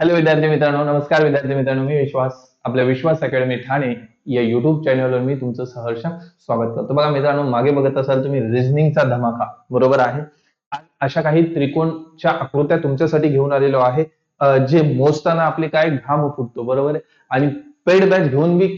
Hello विद्यार्थी मित्रांनो नमस्कार विद्यार्थी मित्रांनो मी विश्वास आपल्या विश्वास अकॅडमी ठाणे या युट्यूब चॅनलवर मी तुमचं सहर्ष स्वागत करतो. बघा मित्रांनो मागे बघत असाल तुम्ही रिझनिंगचा धमाका बरोबर आहे? अशा काही त्रिकोणच्या आकृत्या तुमच्यासाठी घेऊन आलेलो आहे जे मोजताना आपले काय घाम फुटतो बरोबर आहे? आणि पेड बॅच घेऊन बी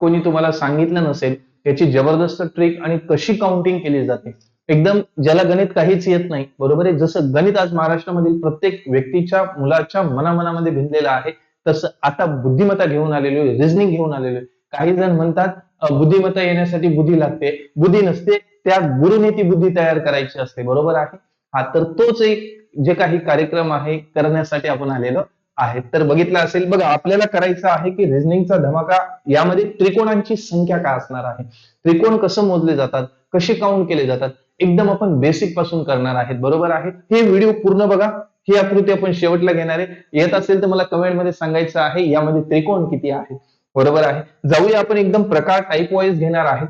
कोणी तुम्हाला सांगितलं नसेल याची जबरदस्त ट्रिक आणि कशी काउंटिंग केली जाते? एकदम ज्याला गणित काहीच येत नाही बरोबर आहे? जसं गणित आज महाराष्ट्रामधील प्रत्येक व्यक्तीच्या मुलाच्या मनामनामध्ये भिनलेलं आहे तसं आता बुद्धिमत्ता घेऊन आलेलो आहे रिझनिंग घेऊन आलेलो आहे. काही जण म्हणतात बुद्धिमत्ता येण्यासाठी बुद्धी लागते. बुद्धी नसते त्या गुरुने ती बुद्धी तयार करायची असते बरोबर आहे? हा तर तोच एक जे काही कार्यक्रम आहे करण्यासाठी आपण आलेलो आहे. तर बघितलं असेल बघा आपल्याला करायचं आहे की रिझनिंगचा धमाका यामध्ये त्रिकोणांची संख्या काय असणार आहे? त्रिकोण कसं मोजले जातात? कसे काउंट केले जातात? एकदम आपण बेसिकपासून करणार आहेत. बरोबर आहे? हे व्हिडिओ पूर्ण बघा. ही आकृती आपण शेवटला घेणार आहे. येत असेल तर मला कमेंटमध्ये सांगायचं आहे यामध्ये त्रिकोण किती आहे? बरोबर आहे? जाऊया आपण एकदम प्रकार टाईप वाईज घेणार आहेत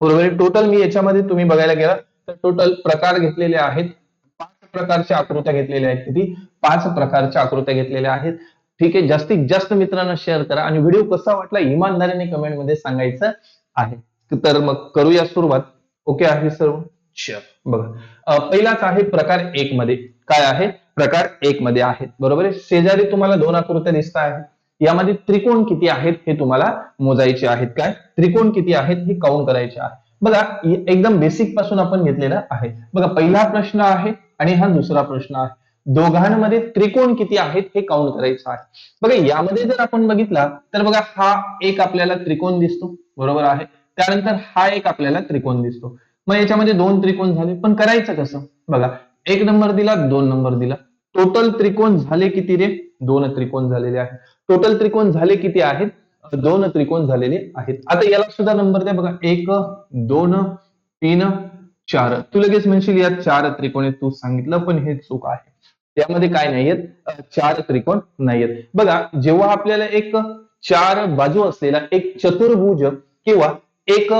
बरोबर आहे? टोटल मी याच्यामध्ये तुम्ही बघायला गेला तर टोटल प्रकार घेतलेले आहेत. पाच प्रकारच्या आकृत्या घेतलेल्या आहेत किती पाच प्रकारच्या आकृत्या घेतलेल्या आहेत. ठीक आहे? जास्तीत जास्त मित्रांना शेअर करा. आणि व्हिडिओ कसा वाटला इमानदारीने कमेंटमध्ये सांगायचं आहे. तर मग करूया सुरुवात. ओके आहे सर्व? बघा. पहिलाच आहे प्रकार एक मध्ये. काय आहे? प्रकार एक मध्ये आहेत. बरोबर आहे? शेजारी तुम्हाला दोन आकृत्या दिसत आहेत. यामध्ये त्रिकोण किती आहेत हे तुम्हाला मोजायचे आहेत. काय? त्रिकोण किती आहेत हे काउंट करायचे आहे. बघा एकदम बेसिकपासून आपण घेतलेलं आहे. बघा पहिला प्रश्न आहे आणि हा दुसरा प्रश्न आहे. दोघांमध्ये त्रिकोण किती आहेत हे काउंट करायचं आहे. बघा यामध्ये जर आपण बघितला तर बघा हा एक आपल्याला त्रिकोण दिसतो. बरोबर आहे? त्यानंतर हा एक आपल्याला त्रिकोण दिसतो. मग याच्यामध्ये दोन त्रिकोण झाले. पण करायचं कसं? बघा एक नंबर दिला दोन नंबर दिला. टोटल त्रिकोण झाले किती रे? दोन त्रिकोण झालेले आहेत. टोटल त्रिकोण झाले किती आहेत? दोन त्रिकोण झालेले आहेत. आता याला सुद्धा नंबर द्या बघा. एक दोन तीन चार. तू लगेच म्हणशील या चार त्रिकोण आहेत. तू सांगितलं पण हे चूक आहे. त्यामध्ये काय नाहीयेत चार त्रिकोण नाहीयेत बघा जेव्हा आपल्याला एक चार बाजू असलेला एक चतुर्भुज किंवा एक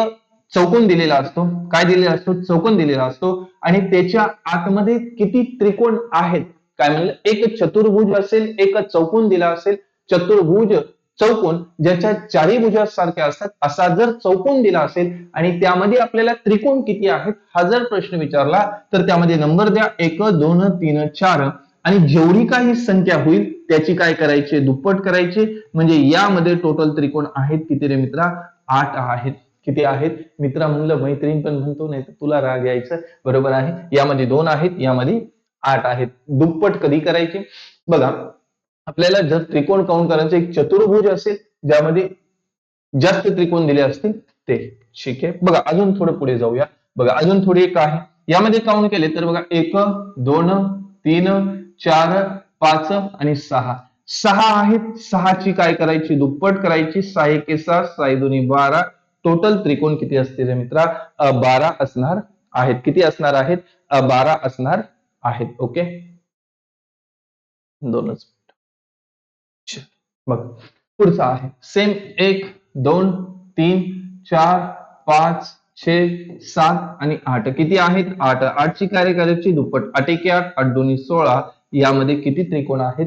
चौकोन दिलेला असतो. काय दिलेला असतो? चौकोन दिलेला असतो. आणि त्याच्या आतमध्ये किती त्रिकोण आहेत? काय म्हणलं? एक चतुर्भुज असेल एक चौकोन दिला असेल. चतुर्भुज चौकोन ज्याच्या चारही भुजा सारख्या असतात असा जर चौकोन दिला असेल आणि त्यामध्ये आपल्याला त्रिकोण किती आहेत हा जर प्रश्न विचारला तर त्यामध्ये नंबर द्या. एक दोन तीन चार. आणि जेवढी काही संख्या होईल त्याची काय करायची? दुप्पट करायची. म्हणजे यामध्ये टोटल त्रिकोण आहेत किती रे मित्रा? आठ आहेत. किती आहेत? मित्र म्हणलं मैत्रीण पण म्हणतो नाही तर तुला राग यायचं. बरोबर आहे. यामध्ये दोन आहेत यामध्ये आठ आहेत. दुप्पट कधी करायचे? बघा आपल्याला जर त्रिकोण काउंट करायचं एक चतुर्भुज असेल ज्यामध्ये जास्त त्रिकोण दिले असतील ते. ठीक आहे? बघा अजून थोडं पुढे जाऊया. बघा अजून थोडी एक आहे. यामध्ये काउंट केले तर बघा एक दोन तीन चार पाच आणि सहा. सहा आहेत. सहाची काय करायची? दुप्पट करायची. सहा एके सहा सहा दोन्ही बारा टोटल त्रिकोण किती असतील मित्रा? बारा असणार आहेत. किती असणार आहेत? बारा असणार आहेत. ओके? दोनच अच्छा, बघ. पुढचा आहे. सेम एक दोन तीन चार पाच छे सात आणि आठ. किती आहेत? आठ. आठची कार्य दुप्पट. आठ एके आठ आठ दोन्ही सोळा. यामध्ये किती त्रिकोण आहेत?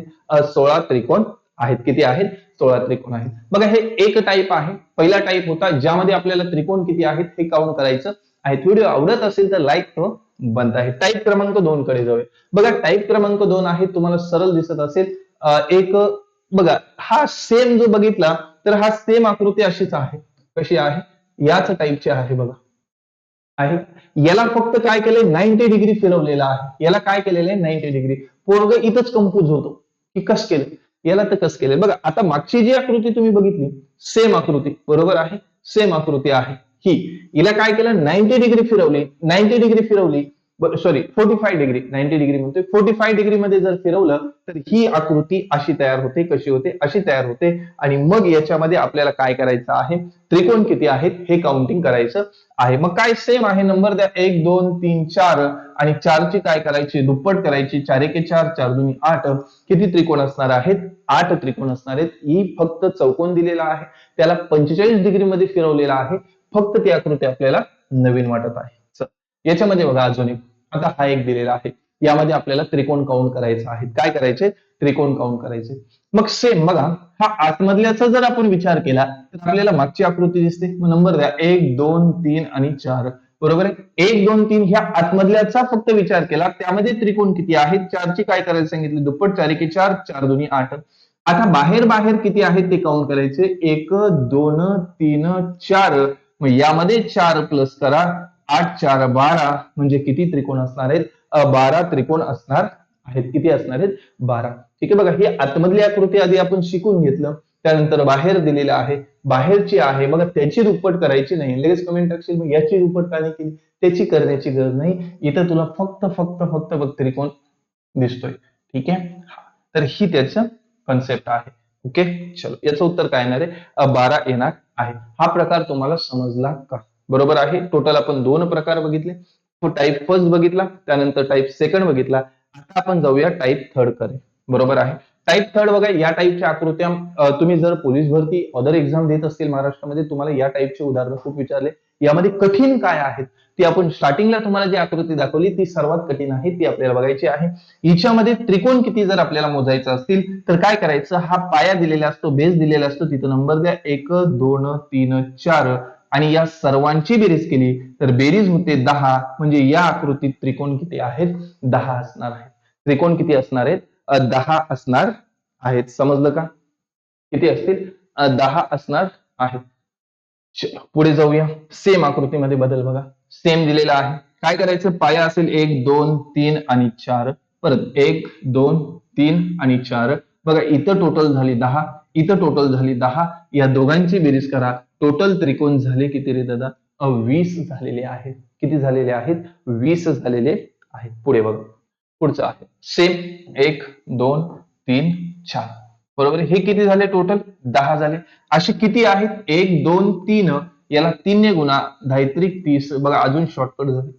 सोळा त्रिकोण आहेत. किती आहेत? सोळा त्रिकोण आहेत? बघा हे एक टाईप आहे. पहिला टाईप होता ज्यामध्ये आपल्याला त्रिकोण किती आहेत हे काउंट करायचं आहे. व्हिडिओ आवडत असेल तर लाईक बंद आहे. टाईप क्रमांक दोन कडे जाऊया. बघा टाईप क्रमांक दोन आहे तुम्हाला सरळ दिसत असेल. एक बघा हा सेम जो बघितला तर हा सेम आकृती अशीच आहे. कशी आहे? याच टाईपची आहे बघा. आहे. याला फक्त काय केले नाईन्टी डिग्री फिरवलेला आहे. याला काय केलेलं आहे? नाईन्टी डिग्री पोरग इथंच कम्पोज होतो. की कस केलं? याला तर कस केलंय. बघा आता मागची जी आकृती तुम्ही बघितली सेम आकृती. बरोबर आहे? सेम आकृती आहे. ही. हिला काय केलं? नाईन्टी डिग्री फिरवली. नाईन्टी डिग्री फिरवली. Sorry forty five degree ninety degree म्हणतोय. फोर्टी फाय डिग्री मध्ये जर फिरवलं तर ही आकृती अशी तयार होते कशी होते अशी तयार होते. आणि मग याच्यामध्ये आपल्याला काय करायचं आहे? त्रिकोण किती आहेत? हे काउंटिंग करायचं आहे. मग काय सेम आहे? नंबर द्या. एक दोन तीन चार. आणि चारची काय करायची? दुप्पट करायची. चार एके चार चार दोन्ही आठ. किती त्रिकोण असणार आहेत? आठ त्रिकोण असणार आहेत. ही फक्त चौकोन दिलेला आहे. त्याला पंचेचाळीस डिग्री मध्ये फिरवलेला आहे. फक्त ती आकृती आपल्याला नवीन वाटत आहे. चल, याच्यामध्ये बघा अजून एक आता हा एक दिलेला आहे. यामध्ये आपल्याला त्रिकोण काउंट करायचं आहे. काय करायचे? त्रिकोण काउंट करायचे. मग सेम बघा हा आतमधल्याचा जर आपण विचार केला तर आपल्याला मागची आकृती दिसते. मग नंबर द्या. एक दोन तीन आणि चार. बरोबर आहे? एक दोन तीन ह्या आतमधल्याचा फक्त विचार केला. त्यामध्ये त्रिकोण किती आहेत? चारची काय करायला सांगितले? दुप्पट चार एके चार चार दोन्ही आठ. आता बाहेर बाहेर किती आहेत ते काउंट करायचे? एक दोन तीन चार. मग यामध्ये चार प्लस करा. आठ चार बारा म्हणजे किती त्रिकोण असणार आहेत? बारा त्रिकोण असणार आहेत. किती असणार आहेत? बारा. ठीक आहे बघा ही आतमधली आकृती आधी आपण शिकून घेतलं. त्यानंतर बाहेर दिलेलं आहे. बाहेरची आहे. बघा त्याची दुप्पट करायची नाही. लगेच कमेंट टाकशील मग याची दुप्पट का नाही केली? त्याची करण्याची गरज नाही. इथं तुला फक्त फक्त फक्त बघ त्रिकोण दिसतोय. ठीक आहे? तर ही त्याचं कन्सेप्ट आहे. ओके चलो याचं उत्तर काय येणार आहे? बारा येणार आहे. हा प्रकार तुम्हाला समजला का? बरोबर आहे. टोटल आपण दोन प्रकार बघितले. तो टाईप फर्स्ट बघितला त्यानंतर टाईप सेकंड बघितला. आता आपण जाऊया टाईप थर्डकडे. बरोबर आहे. टाईप थर्ड बघा या टाईपच्या आकृत्या तुम्ही जर पोलीस भरती अदर एक्झाम देत असतील महाराष्ट्रामध्ये तुम्हाला या टाईपचे उदाहरणं खूप विचारले. यामध्ये कठीण काय आहेत? ती आपण स्टार्टिंगला तुम्हाला जी आकृती दाखवली ती सर्वात कठीण आहे ती आपल्याला बघायची आहे. हिच्यामध्ये त्रिकोण किती जर आपल्याला मोजायचं असतील तर काय करायचं? हा पाया दिलेला असतो बेस दिलेला असतो तिथं नंबर द्या. एक दोन तीन चार. आणि या सर्वांची बेरीज केली तर बेरीज होते दहा. म्हणजे या आकृतीत त्रिकोण किती आहेत? दहा असणार आहेत. त्रिकोण किती असणार आहेत? दहा असणार आहेत. समजलं का? किती असतील? दहा असणार आहेत. पुढे जाऊया. सेम आकृतीमध्ये बदल बघा. सेम दिलेला आहे. काय करायचं? पाया असेल एक दोन तीन आणि चार. परत एक दोन तीन आणि चार. बघा इथं टोटल झाली दहा. इथं टोटल झाली दहा. या दोघांची बेरीज करा. टोटल त्रिकोण झाले किती रे दादा? वीस झालेले आहेत. किती झालेले आहेत? वीस झालेले आहेत. पुढे बघा. पुढचं आहे. सेम एक दोन तीन चार. बरोबर हे किती झाले टोटल दहा झाले. असे किती आहेत? एक दोन तीन. याला तीनने गुणा. धायत्रिक तीस. बघा अजून शॉर्टकट झाले.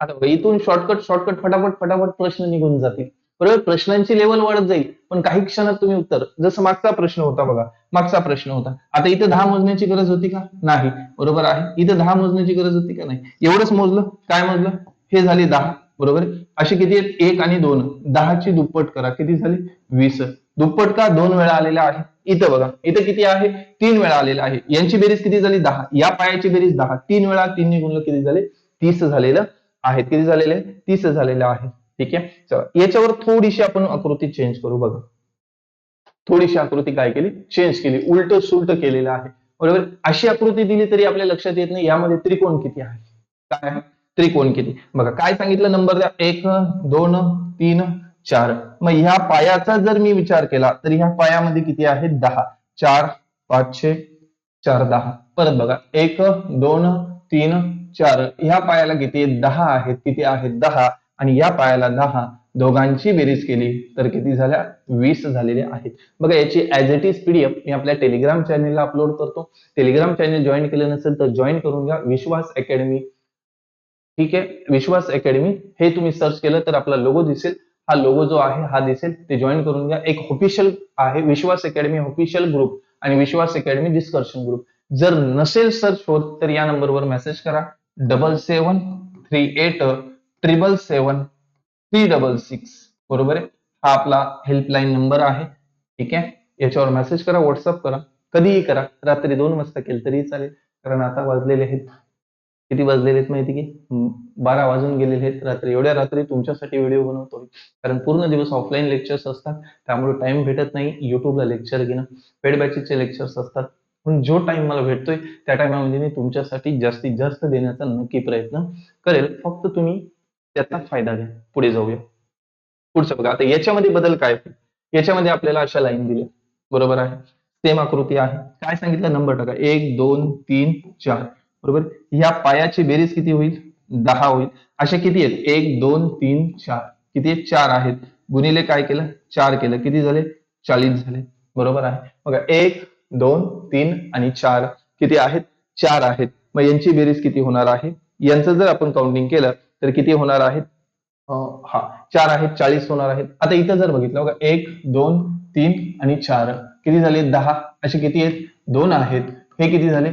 आता इथून शॉर्टकट शॉर्टकट फटाफट फटाफट प्रश्न निघून जातील. बरोबर प्रश्नांची लेवल वाढत जाईल. पण काही क्षणात तुम्ही उत्तर जसं मागचा प्रश्न होता बघा मागचा प्रश्न होता. आता इथे दहा मोजण्याची गरज होती का? नाही. बरोबर आहे? इथे दहा मोजण्याची गरज होती का नाही? एवढंच मोजलं काय मोजलं? हे झाले दहा. बरोबर? असे किती आहेत? एक आणि दोन. दहाची दुप्पट करा. किती झाली? वीस. दुप्पट का? दोन वेळा आलेला आहे. इथं बघा. इथं किती आहे? तीन वेळा आलेला आहे. यांची बेरीज किती झाली? दहा. या पायाची बेरीज दहा. तीन वेळा तीन गुणलं किती झाले? तीस झालेलं आहेत किती झालेले तीस झालेलं आहे. ठीक आहे? चला याच्यावर थोडीशी आपण आकृती चेंज करू बघा. थोडीशी आकृती काय केली? चेंज केली. उलट सुलट केलेलं आहे. बरोबर? अशी आकृती दिली तरी आपल्या लक्षात येत नाही. यामध्ये त्रिकोण किती आहे? काय त्रिकोण किती? बघा काय सांगितलं नंबर द्या? एक दोन तीन चार. मग ह्या पायाचा जर मी विचार केला तर ह्या पायामध्ये किती आहे? दहा. चार पाचशे चार दहा. परत बघा. एक दोन तीन चार. ह्या पायाला किती? दहा आहेत. किती आहेत? दहा. आणि या पायाला दहा दोघांची बेरीज केली तर किती झाल्या? वीस झालेल्या आहेत. बघा याची ऍज इट इज पीडीएफ मी आपल्या टेलिग्राम चॅनेलला अपलोड करतो. टेलिग्राम चॅनेल जॉईन केलं नसेल तर जॉईन करून घ्या. विश्वास अकॅडमी ठीक आहे? विश्वास अकॅडमी हे तुम्ही सर्च केलं तर आपला लोगो दिसेल. हा लोगो जो आहे हा दिसेल. ते जॉईन करून घ्या. एक ऑफिशियल आहे विश्वास अकॅडमी ऑफिशियल ग्रुप आणि विश्वास अकॅडमी डिस्कशन ग्रुप जर नसेल सर्च होत तर या नंबरवर मेसेज करा. Double seven three eight triple seven three double six बरोबर आहे? हा आपला हेल्पलाईन नंबर आहे ठीक आहे? याच्यावर मेसेज करा व्हॉट्सअप करा कधीही करा. रात्री दोन वाजता केलं तरी चालेल कारण आता वाजलेले आहेत. किती वाजलेले आहेत माहिती की? बारा वाजून गेलेले आहेत रात्री. एवढ्या रात्री तुमच्यासाठी व्हिडिओ बनवतोय. कारण पूर्ण दिवस ऑफलाईन लेक्चर्स असतात. त्यामुळे टाइम भेटत नाही. युट्यूबला लेक्चर घेणं पेड बॅचेसचे लेक्चर्स असतात. पण जो टाइम मला भेटतोय त्या टाइमामध्ये मी तुमच्यासाठी जास्तीत जास्त देण्याचा नक्की प्रयत्न करेल. फक्त तुम्ही त्याचा फायदा घ्या पुढे जाऊया. पुढचं बघा. आता याच्यामध्ये बदल काय? होईल? याच्यामध्ये आपल्याला अशा लाईन दिल्या. बरोबर आहे? सेम आकृती आहे. काय सांगितलं? नंबर टाका. एक दोन तीन चार. बरोबर? या पायाची बेरीज किती होईल? दहा होईल. अशा किती आहेत? एक दोन तीन चार. किती आहेत? चार आहेत. गुणिले काय केलं? चार केलं. किती झाले? चाळीस झाले. बरोबर आहे? बघा. एक दोन तीन आणि चार. किती आहेत? चार आहेत. मग यांची बेरीज किती होणार आहे? यांचं जर आपण काउंटिंग केलं तर किती होणार आहेत? हा चार आहेत चाळीस होणार आहेत. आता इथं जर बघितलं बघा एक दोन तीन आणि चार. किती झाले? दहा. असे किती आहेत? दोन आहेत. हे किती झाले?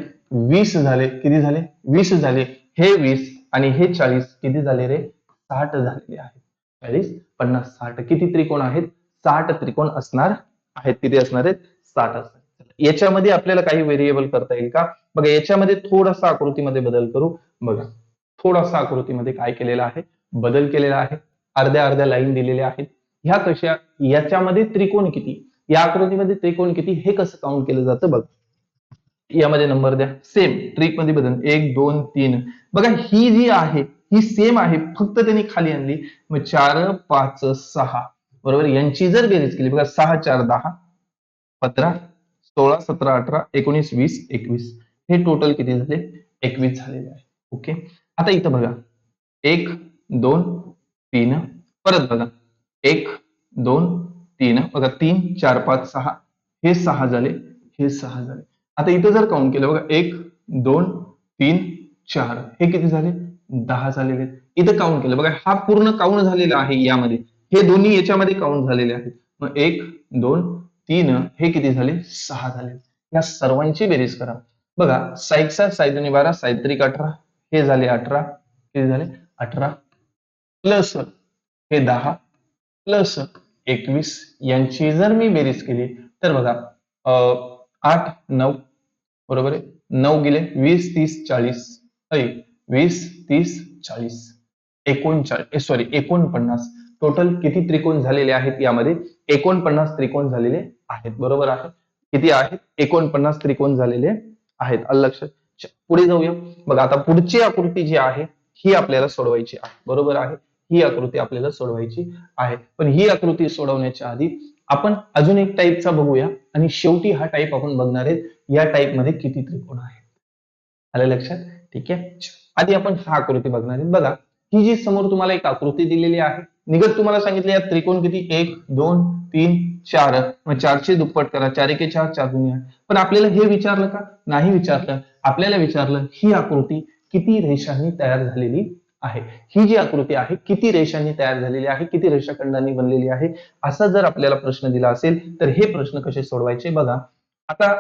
वीस झाले. किती झाले? वीस झाले. हे वीस आणि हे चाळीस किती झाले रे? साठ झालेले आहेत. चाळीस पन्नास साठ. किती त्रिकोण आहेत? साठ त्रिकोण असणार आहेत. किती असणार आहेत? साठ असणार याच्यामध्ये आपल्याला काही व्हेरिएबल करता येईल का? बघा याच्यामध्ये थोडासा आकृतीमध्ये बदल करू. बघा. थोडासा आकृतीमध्ये काय केलेलं आहे? बदल केलेला आहे. अर्ध्या अर्ध्या लाईन दिलेल्या आहेत. ह्या कशा याच्यामध्ये त्रिकोण किती? या आकृतीमध्ये त्रिकोण किती? हे कसं काउंट केलं जातं बघ. यामध्ये नंबर द्या. सेम ट्रिकमध्ये बदल. एक दोन तीन. बघा ही जी आहे ही सेम आहे. फक्त त्यांनी खाली आणली. मग चार पाच सहा. बरोबर? यांची जर बेरीज केली बघा सहा चार दहा. पंधरा सोळा सतरा अठरा एकोणीस वीस एकवीस. हे टोटल किती झाले? एकवीस झालेले आहे. ओके आता इथं बघा. एक दोन तीन परत बघा. एक दोन तीन बघा तीन चार पाच सहा. हे सहा झाले हे सहा झाले. आता इथं जर काउंट केलं बघा एक दोन तीन चार. हे किती झाले? दहा झालेले इथं काउंट केलं. बघा हा पूर्ण काउंट झालेला आहे यामध्ये. हे दोन्ही याच्यामध्ये काउंट झालेले आहेत. मग एक दोन तीन हे किती झाले? सहा झाले. या सर्वांची बेरीज करा. बघा साईकचा साईदोनी बारा साईत्रिक अठरा हे झाले अठरा किती झाले अठरा प्लस हे दहा प्लस एकवीस यांची जर मी बेरीज केली तर बघा अं, आठ नऊ बरोबर आहे? नऊ गेले वीस तीस चाळीस अय वीस तीस चाळीस एकोणचाळीस सॉरी एकोणपन्नास. टोटल किती त्रिकोण झालेले आहेत यामध्ये? एकोणपन्नास त्रिकोण झालेले आहेत. बरोबर आहे? किती आहेत? एकोणपन्नास त्रिकोण झालेले आहेत. लक्षात? पुढे जाऊया. बघा आता पुढची आकृती जी आहे ही आपल्याला सोडवायची आहे. बरोबर आहे? ही आकृती आपल्याला सोडवायची आहे. पण ही आकृती सोडवण्याच्या आधी आपण अजून एक टाईपचा बघूया आणि शेवटी हा टाईप आपण बघणार आहेत या टाईपमध्ये किती त्रिकोण आहेत? आलं लक्षात? ठीक आहे? आधी आपण हा आकृती बघणार आहेत बघा ही जी समोर तुम्हाला एक आकृती दिलेली आहे. निगत तुम्हाला सांगितले या त्रिकोण किती? एक दोन तीन चार मग चारशे दुप्पट करा चार एके चार चार दुनिया. पण आपल्याला हे विचारलं का? नाही विचारलं. आपल्याला विचारलं ही आकृती किती रेषांनी तयार झालेली आहे? ही जी आकृती आहे किती रेषांनी तयार झालेली आहे? किती रेषाखंडांनी बनलेली आहे? असा जर आपल्याला प्रश्न दिला असेल तर हे प्रश्न कसे सोडवायचे? बघा आता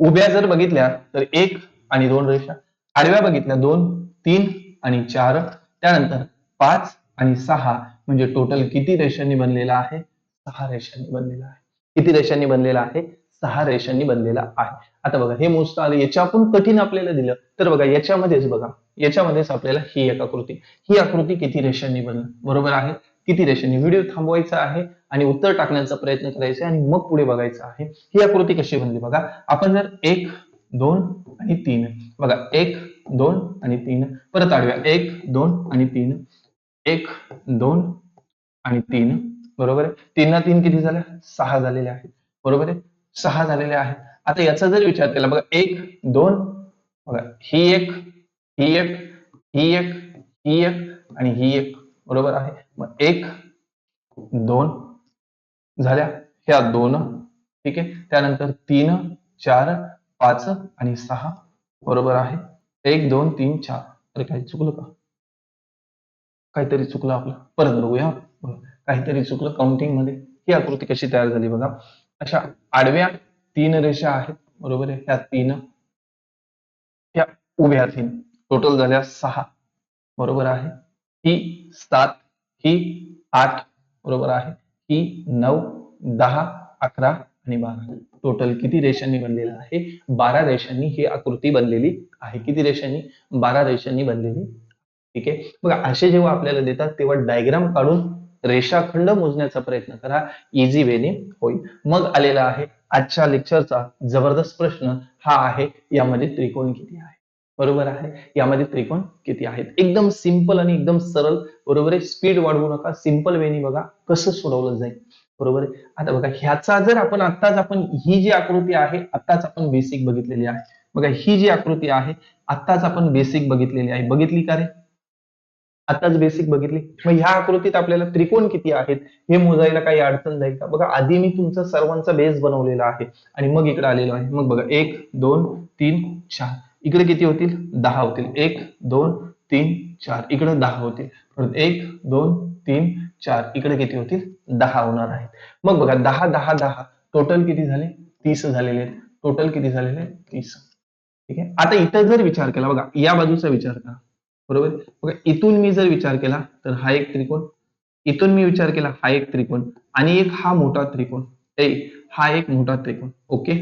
उभ्या जर बघितल्या तर एक आणि दोन रेषा. आडव्या बघितल्या दोन तीन आणि चार. त्यानंतर पाच आणि सहा म्हणजे टोटल किती रेषांनी बनलेला आहे? सहा रेषांनी बनलेला आहे. किती रेषांनी बनलेला आहे? सहा रेषांनी बनलेला आहे. आता बघा हे मोजता आलं याच्यातून कठीण आपल्याला दिलं तर बघा याच्यामध्येच बघा याच्यामध्येच आपल्याला ही एक आकृती. ही आकृती किती रेषांनी बनली बरोबर आहे? किती रेषांनी? व्हिडिओ थांबवायचा आहे आणि उत्तर टाकण्याचा प्रयत्न करायचा आहे आणि मग पुढे बघायचं आहे. ही आकृती कशी बनली बघा? आपण जर एक दोन आणि तीन बघा एक दोन आणि तीन परत आडव्या एक दोन आणि तीन एक दोन आणि तीन बरोबर आहे? तीन ना तीन किती झाल्या? सहा झालेले आहेत. बरोबर आहे? सहा झालेले आहेत. आता याचा जर विचार केला बघा एक दोन बघा ही एक ही एक ही एक ही एक आणि ही एक. बरोबर आहे? मग एक दोन झाल्या. ह्या दोन ठीक आहे? त्यानंतर तीन चार पाच आणि सहा. बरोबर आहे? एक दोन तीन चार. अरे काही चुकलं का? काहीतरी चुकलं आपलं. परत बघूया. काहीतरी चुकलं काउंटिंगमध्ये. ही आकृती कशी तयार झाली बघा. अशा आडव्या तीन रेषा आहेत बरोबर आहे? ह्या तीन ह्या उभ्या तीन. टोटल झाल्या सहा. बरोबर आहे? ही सात ही आठ बरोबर आहे? ही नऊ दहा अकरा आणि बारा. टोटल किती रेषांनी बनलेलं आहे? बारा रेषांनी ही आकृती बनलेली आहे. किती रेषांनी? बारा रेषांनी बनलेली ठीक आहे? बघा असे जेव्हा आपल्याला देतात तेव्हा डायग्राम काढून रेषाखंड मोजण्याचा प्रयत्न करा. इझी वेने होईल. मग आलेला आहे आजच्या लेक्चरचा जबरदस्त प्रश्न हा आहे यामध्ये त्रिकोण किती आहे? बरोबर आहे? यामध्ये त्रिकोण किती आहेत? एकदम सिंपल आणि एकदम सरळ बरोबर आहे? स्पीड वाढवू नका. सिंपल वेनी बघा कसं सोडवलं जाईल. बरोबर आहे? आता बघा ह्याचा जर आपण आत्ताच आपण ही जी आकृती आहे आत्ताच आपण बेसिक बघितलेली आहे. बघा ही जी आकृती आहे आत्ताच आपण बेसिक बघितलेली आहे. बघितली का रे? आताच बेसिक बघितली. मग ह्या आकृतीत आपल्याला त्रिकोण किती आहेत हे मोजायला काही अडचण जाईल का? बघा आधी मी तुमचा सर्वांचा बेस बनवलेला आहे. आणि मग इकडे आलेलो आहे. मग बघा एक दोन तीन चार. इकडे किती होतील? दहा होतील. एक दोन तीन चार. इकडे दहा होतील. परत एक दोन तीन चार. इकडे किती होतील? दहा होणार आहेत. मग बघा दहा दहा दहा. टोटल किती झाले? तीस झालेले आहेत. टोटल किती झालेले? तीस. ठीक आहे? आता इथं जर विचार केला बघा या बाजूचा विचार करा. बरोबर? बघा इथून मी जर विचार केला तर हा एक त्रिकोण. इथून मी विचार केला हा एक त्रिकोण. आणि एक हा मोठा त्रिकोण. ए हा एक मोठा त्रिकोण. ओके?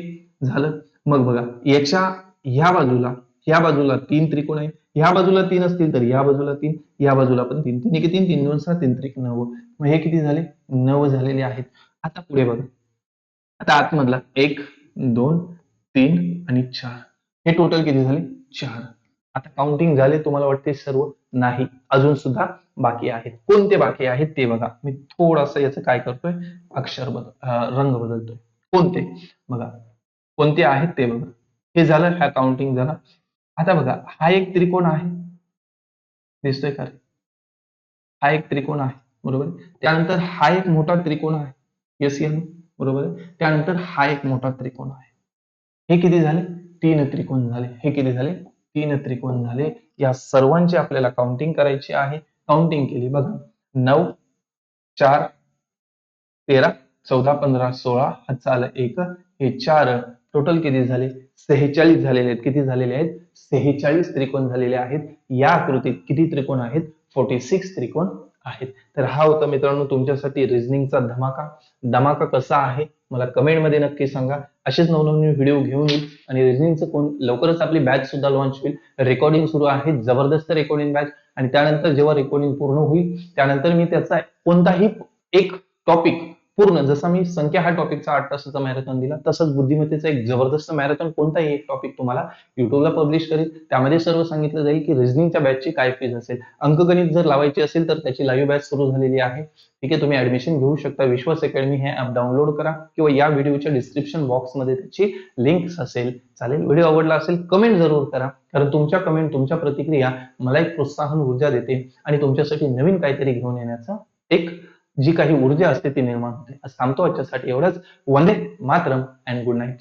झालं? मग बघा याच्या ह्या बाजूला ह्या बाजूला तीन त्रिकोण आहे ह्या बाजूला तीन असतील तर या बाजूला तीन या बाजूला पण तीन. तीन किती? तीन दोन सहा तीन त्रिक नऊ. मग हे किती झाले? नऊ झालेले आहेत. आता पुढे बघा. आता आतमधला एक दोन तीन आणि चार. हे टोटल किती झाले? चार. आता काउंटिंग झाले तुम्हाला वाटते सर्व? नाही. अजून सुद्धा बाकी आहेत. कोणते बाकी आहेत ते बघा. मी थोडस याचं काय करतोय? अक्षर बदल रंग बदलतोय. कोणते? बघा. कोणते आहेत ते बघा. हे झालं ह्या काउंटिंग झालं. आता बघा हा एक त्रिकोण आहे. दिसतोय का हा एक त्रिकोण आहे. बरोबर? आहे? त्यानंतर हा एक मोठा त्रिकोण आहे. येस एन बरोबर आहे? त्यानंतर हा एक मोठा त्रिकोण आहे. हे किती झाले? तीन त्रिकोण झाले. हे किती झाले? तीन त्रिकोण झाले. या सर्वांची आपल्याला काउंटिंग करायची आहे. काउंटिंग केली. बघा. नऊ चार तेरा चौदा पंधरा सोळा हातचा आला एक. हे चार टोटल किती झाले? सेहेचाळीस झालेले आहेत. किती झालेले आहेत? सेहेचाळीस त्रिकोण झालेले आहेत. या आकृतीत किती त्रिकोण आहेत? फोर्टी सिक्स त्रिकोण आहेत. तर हा होता मित्रांनो तुमच्यासाठी रिझनिंगचा धमाका. धमाका कसा आहे? मला कमेंटमध्ये नक्की सांगा. असेच नवनवीन व्हिडिओ घेऊन येईल आणि रिझनिंगचं कोण लवकरच आपली बॅच सुद्धा लॉन्च होईल. रेकॉर्डिंग सुरू आहे जबरदस्त रेकॉर्डिंग बॅच आणि त्यानंतर जेव्हा रेकॉर्डिंग पूर्ण होईल त्यानंतर मी त्याचा कोणताही एक टॉपिक पूर्ण. जसा मी संख्या हा टॉपिकचा आठ तासाचा मॅरेथॉन दिला तसंच बुद्धिमत्तेचा एक जबरदस्त मॅरेथॉन कोणताही एक टॉपिक तुम्हाला युट्यूबला पब्लिश करेल. त्यामध्ये सर्व सांगितलं जाईल की रिझनिंगच्या बॅचची काय फीज असेल. अंकगणित जर लावायची असेल तर त्याची लाईव्ह बॅच सुरू झालेली आहे. ठीक आहे तुम्ही ऍडमिशन घेऊ शकता. विश्वास अकॅडमी हे ऍप डाउनलोड करा किंवा या व्हिडिओच्या डिस्क्रिप्शन बॉक्समध्ये त्याची लिंक्स असेल. चालेल? व्हिडिओ आवडला असेल कमेंट जरूर करा. कारण तुमच्या कमेंट तुमच्या प्रतिक्रिया मला एक प्रोत्साहन ऊर्जा देते आणि तुमच्यासाठी नवीन काहीतरी घेऊन येण्याचा एक जी काही ऊर्जा असते ती निर्माण होते. आज थांबतो आजच्यासाठी. एवढंच. Vande. Mataram and good night